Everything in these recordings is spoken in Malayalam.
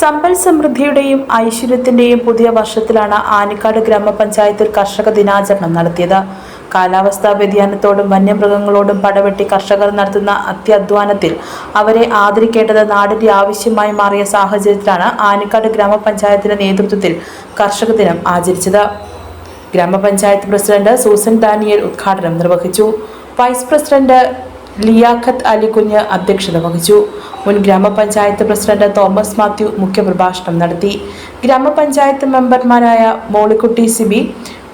സമ്പൽ സമൃദ്ധിയുടെയും ഐശ്വര്യത്തിന്റെയും പുതിയ വർഷത്തിലാണ് ആനിക്കാട് ഗ്രാമപഞ്ചായത്തിൽ കർഷക ദിനാചരണം നടത്തിയത്. കാലാവസ്ഥാ വ്യതിയാനത്തോടും വന്യമൃഗങ്ങളോടും പടവെട്ടി കർഷകർ നടത്തുന്ന അത്യധ്വാനത്തിൽ അവരെ ആദരിക്കേണ്ടത് നാടിന്റെ ആവശ്യമായി മാറിയ സാഹചര്യത്തിലാണ് ആനിക്കാട് ഗ്രാമപഞ്ചായത്തിന്റെ നേതൃത്വത്തിൽ കർഷക ദിനം ആചരിച്ചത്. ഗ്രാമപഞ്ചായത്ത് പ്രസിഡന്റ് സൂസൻ ഡാനിയൽ ഉദ്ഘാടനം നിർവഹിച്ചു. വൈസ് പ്രസിഡന്റ് ലിയാഖത്ത് അലികുഞ്ഞ് അധ്യക്ഷത വഹിച്ചു. മുൻ ഗ്രാമപഞ്ചായത്ത് പ്രസിഡന്റ് തോമസ് മാത്യു മുഖ്യപ്രഭാഷണം നടത്തി. ഗ്രാമപഞ്ചായത്ത് മെമ്പർമാരായ Mollykutty Sibi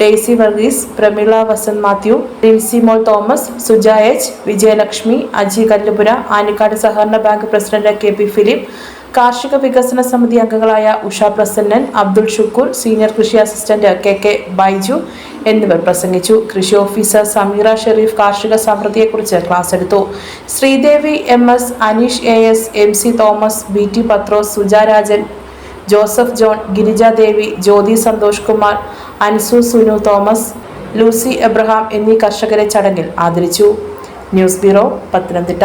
daisy Varghese Prameela Vasanth Mathew Lincy Mol Thomas Suja H Vijayalakshmi Aji Kallupura Anikkad സഹകരണ bank president K P Philip കാർഷിക വികസന സമിതി അംഗങ്ങളായ ഉഷ പ്രസന്നൻ അബ്ദുൾ ഷുക്കൂർ സീനിയർ കൃഷി അസിസ്റ്റന്റ് കെ കെ ബൈജു എന്നിവർ പ്രസംഗിച്ചു. കൃഷി ഓഫീസർ സമീറ ഷെരീഫ് കാർഷിക സമൃദ്ധിയെക്കുറിച്ച് ക്ലാസ് എടുത്തു. Sreedevi M S Aneesh A S M C Thomas B T Pathrose Sujarajan Joseph John Girijadevi Jyothi Santhosh Kumar Ansu Sunu Thomas Lucy Abraham എന്നീ കർഷകരെ ചടങ്ങിൽ ആദരിച്ചു. News bureau Pathanamthitta.